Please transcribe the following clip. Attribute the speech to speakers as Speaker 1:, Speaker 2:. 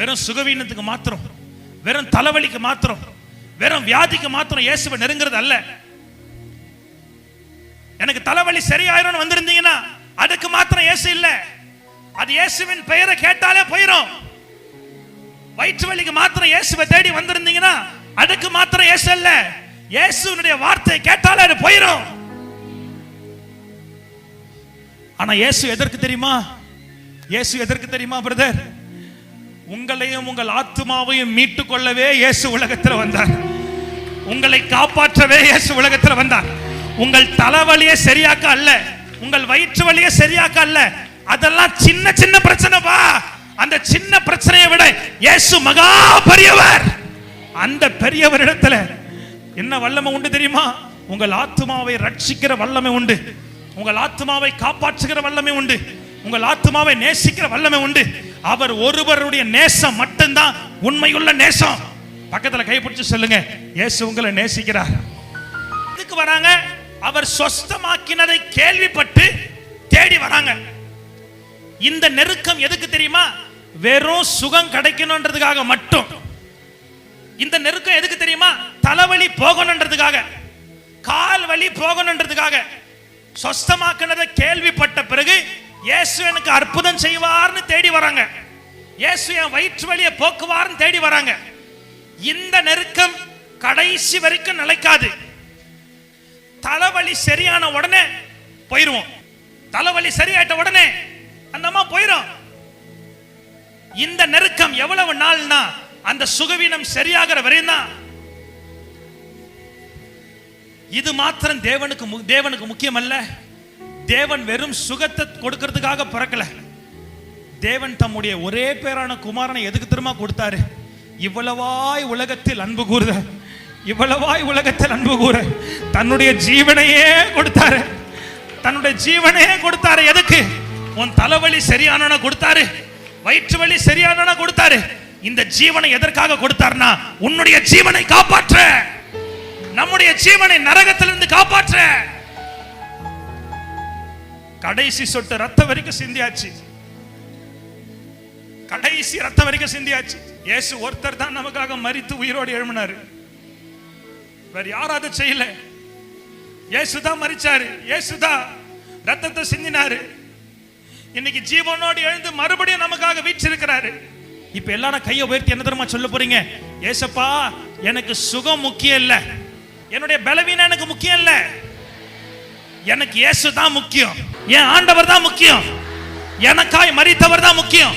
Speaker 1: வெறும் சுகவீனத்துக்கு மாத்திரம் வெறும் தலைவலிக்கு மாத்திரம் வெறும் வியாதிக்கு மாத்திரம் இயேசுவை நெருங்கிறது அல்ல. எனக்கு தலைவலி சரியாயிரும் வந்திருந்தீங்கன்னா அதுக்கு மாத்திரம் இயேசு இல்ல. அது இயேசுவின் பெயரை கேட்டாலே போயிடும் வயிற்று வலிக்கு மாத்திரம் இயேசுவை தேடி வந்திருந்தீங்கன்னா அதுக்கு மாத்திரம் இயேசு இல்ல. இயேசுனுடைய வார்த்தை கேட்டாலே அது போயிடும் ஆனா இயேசு எதற்கு தெரியுமா? இயேசு எதற்கு தெரியுமா பிரதர்? உங்களையும் உங்கள் ஆத்துமாவையும் மீட்டு கொள்ளவே இயேசு உலகத்தில் வந்தார். உங்களை காப்பாற்றவே இயேசு உலகத்தில் வந்தார். உங்கள் தலைவலியை சரியாக்க அல்ல. உங்கள் வயிற்று வலியை சரியாக்க அல்ல. அதெல்லாம் சின்ன சின்ன பிரச்சனைப்பா அந்த சின்ன பிரச்சனையை விட இயேசு மகா பெரியவர். அந்த பெரியவரிடத்துல என்ன வல்லமை உண்டு தெரியுமா? உங்கள் ஆத்துமாவை ரட்சிக்கிற வல்லமை உண்டு. உங்கள் ஆத்துமாவை காப்பாற்றுகிற வல்லமை உண்டு. உங்கள் ஆத்துமாவை நேசிக்கிற வல்லமை உண்டு. அவர் ஒருவருடைய நேசம் மட்டும்தான் உண்மையுள்ள நேசம். பக்கத்துல கைப்பிடிச்சு சொல்லுங்க. இயேசு உங்களை நேசிக்கிறார். இதுக்கு வராங்க? அவர் சொஸ்தமாக்கினதை கேள்விப்பட்டு தேடி வராங்க. இந்த நெருக்கம் எதுக்கு தெரியுமா? வெறும் சுகம் கிடைக்கணுன்றதுக்காக மட்டும். இந்த நெருக்கம் எதுக்கு தெரியுமா? தலைவலி போகணுன்றதுக்காக கால் வலி போகணுன்றதுக்காக சொஸ்தமாக்கினதை கேள்விப்பட்ட பிறகு இயேசு எனக்கு அற்புதம் செய்வார்னு தேடி வராங்க. இயேசு என் வயிற்று வலியை போக்குவார்னு தேடி வராங்க. இந்த நெருக்கம் கடைசி வரைக்கும் நிலைக்காது. தலைவலி சரியான உடனே போயிருவோம். தலைவலி சரியாயிட்ட உடனே அந்த அம்மா போயிரும். இந்த நெருக்கம் எவ்வளவு நாள்னா அந்த சுகவீனம் சரியாகிற வரையும் தான். இது மாத்திரம் தேவனுக்கு மு- தேவனுக்கு முக்கியம் அல்ல தேவன் வெறும் சுகத்தை கொடுக்கறதுக்காக பிறக்கல. தேவன் தம்முடைய ஒரே பேரான குமாரனை எதுக்கு திரும்ப கொடுத்தாரு? இவ்வளவாய் உலகத்தில் அன்பு கூறுத இவ்வளவாய் உலகத்தில் அன்பு கூற தன்னுடைய ஜீவனையே கொடுத்தாரு. தன்னுடைய ஜீவனையே கொடுத்தாரு. எதுக்கு? உன் தலைவலி சரியானவன கொடுத்தாரு. வயிற்று வலி சரியானவன கொடுத்தாரு. இந்த ஜீவனை எதற்காக கொடுத்தாருன்னா உன்னுடைய ஜீவனை காப்பாற்ற. நம்முடைய ஜீவனை நரகத்திலிருந்து காப்பாற்ற. கடைசி சொட்டு ரத்த வரைக்கும் சிந்தியாச்சு. கடைசி ரத்தம் வரைக்கும் சிந்தியாச்சு. இயேசு ஒருத்தர் தான் நமக்காக மறித்து உயிரோடு எழுமினாரு வேற யாரும் அதை செய்யல. இயேசுதான் மறிச்சாரு இயேசுதான் ரத்தத்தை சிந்தினாரு. இன்னைக்கு ஜீவனோடு எழுந்து மறுபடியும் நமக்காக வீச்சிருக்கிறாரு இப்ப எல்லாரும் கையை உயர்த்தி என்ன தெரியுமா சொல்ல போறீங்க? ஏசப்பா எனக்கு சுகம் முக்கியம் இல்லை. என்னுடைய பலவீனம் எனக்கு முக்கியம் இல்லை. எனக்கு இயேசு தான் முக்கியம். என் ஆண்டவர் தான் முக்கியம். எனக்காய் மறித்தவர் தான் முக்கியம்.